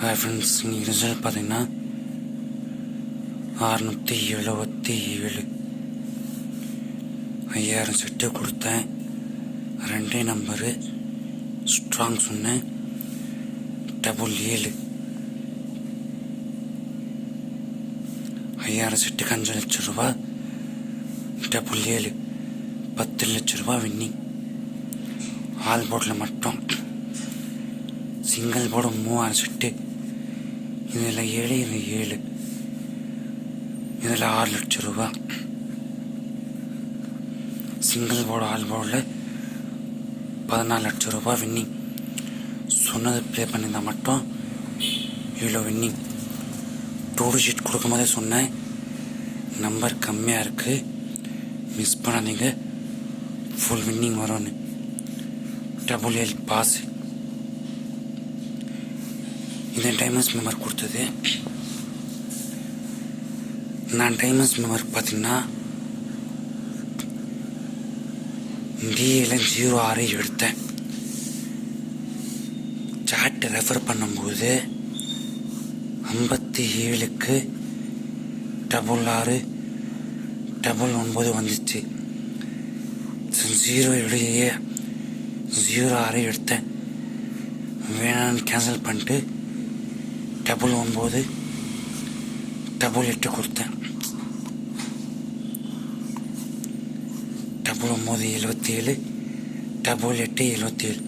Hi friends இன்னைக்கு result பார்த்தீங்கன்னா அறுநூற்றி எழுபத்தி ஏழு. ஐயாயிரம் செட்டு கொடுத்தேன். ரெண்டே நம்பரு. ஸ்ட்ராங் சொன்னேன். டபுள் ஏழு. ஐயாயிரம் செட்டுக்கு அஞ்சு லட்சம் ரூபா. டபுள் ஏழு. பத்து லட்சம் ரூபா வின்னிங் ஆல் போர்டில் மட்டும். சிங்கிள் போர்டு மூவாயிரம் செட்டு. இதில் ஏழு இது ஏழு. இதில் ஆறு லட்சம் ரூபா. சிங்கிள் போர்டு ஆல் போர்டில் பதினாலு லட்சம் ரூபா வின்னிங். சொன்னது ப்ளே பண்ணியிருந்தால் மட்டும் இவ்வளோ வின்னிங். டூ ஷீட் கொடுக்கும்போதே சொன்னேன். நம்பர் கம்மியாக இருக்குது மிஸ் பண்ணாதீங்க. ஃபுல் வின்னிங் வரும்னு. டபுள் எல் பாஸ் இந்த டைமஸ் மெமர் கொடுத்தது. நான் டைமஸ் மெமர் பார்த்தீங்கன்னா பிஏல ஜீரோ ஆறு எடுத்தேன். சாட் ரெஃபர் பண்ணும்போது ஐம்பத்தி ஏழுக்கு டபுள் ஆறு டபுள் ஒன்பது வந்துச்சு. ஜீரோ இடையே ஜீரோ ஆறு எடுத்தேன். வேணான்னு கேன்சல் பண்ணிட்டு டபுள் ஒன்பது டபுள் எட்டு கொடுத்தேன். டபுள் ஒம்பது எழுபத்தி ஏழு டபுள் எட்டு எழுபத்தி ஏழு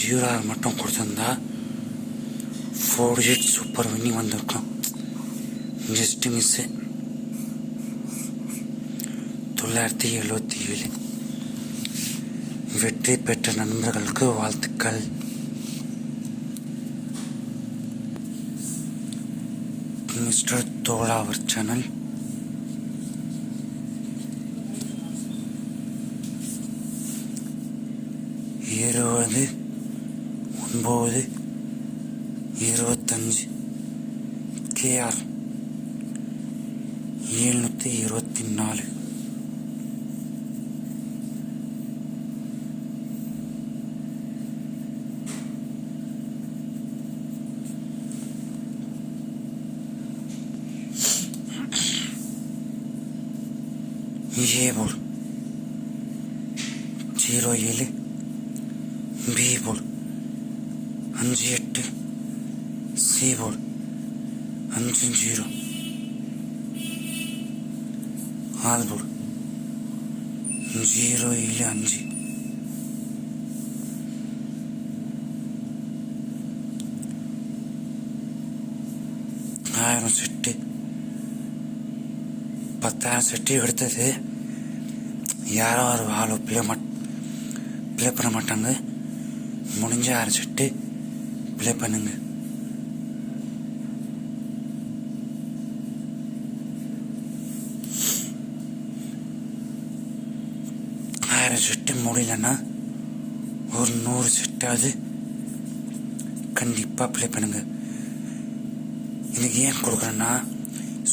ஜீரோ ஆறு மட்டும் கொடுத்துருந்தா ஃபோர் டிஜிட் சூப்பர் வின்னிங் வந்திருக்கோம். ஜஸ்ட் மிஸ்ஸு தொள்ளாயிரத்தி எழுபத்தி ஏழு வெற்றி பெற்ற நண்பர்களுக்கு வாழ்த்துக்கள். மிஸ்டர் தோழா அவர் சேனல் இருபது ஒன்பது இருபத்தஞ்சு கேஆர் எழுநூற்றி இருபத்தி நாலு. ஏ போல் ஜீரோ ஏழு பி போல் அஞ்சு எட்டு சி போல் அஞ்சு ஜீரோ ஆல் போல் ஜீரோ ஏழு அஞ்சு ஆயிரம் செட்டு பத்தாயிரம் செட்டு எடுத்தது. யாரோ ஒரு ஆளோ ப்ளே மட் ப்ளே பண்ண மாட்டாங்க. முடிஞ்ச ஆறு செட்டு ப்ளே பண்ணுங்க. ஆயிரம் செட்டு முடியலன்னா ஒரு நூறு செட்டாவது கண்டிப்பாக ப்ளே பண்ணுங்க. இன்னைக்கு ஏன் கொடுக்குறேன்னா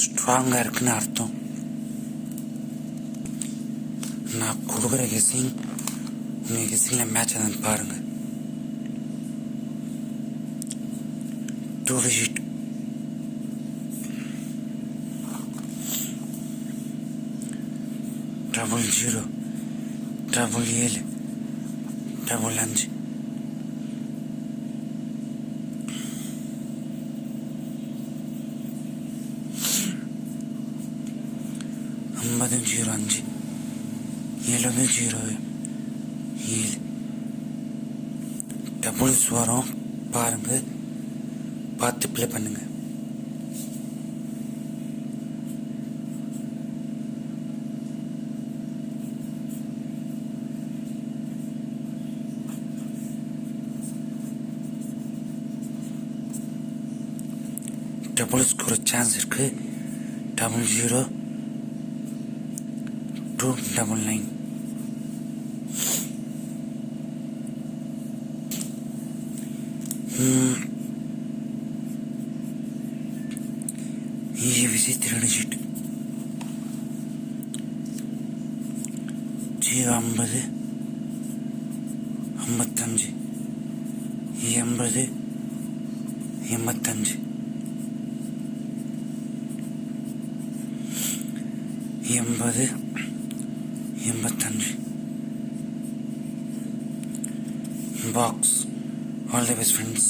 ஸ்ட்ராங்காக இருக்குன்னு அர்த்தம். நான் கொடுக்குற கெஸிங் உங்கள் கெஸிங்கில் மேட்ச் ஆகுதுன்னு பாருங்க. Two digit double zero double ஏழு. டபுள் அஞ்சு. ஐம்பது ஜீரோ அஞ்சு. ஏழு ஜீரோ ஏழு டபுள் வரும் பாருங்க. பார்த்து ப்ளே பண்ணுங்க. டபுள்ஸ்க்கு ஒரு சான்ஸ் இருக்கு. Double zero two double nine இங்கே விஜய் திருநீட்டு ஜீரோ ஐம்பது ஐம்பத்தஞ்சு எண்பது எண்பத்தஞ்சு எண்பது எண்பத்தஞ்சு box all the best friends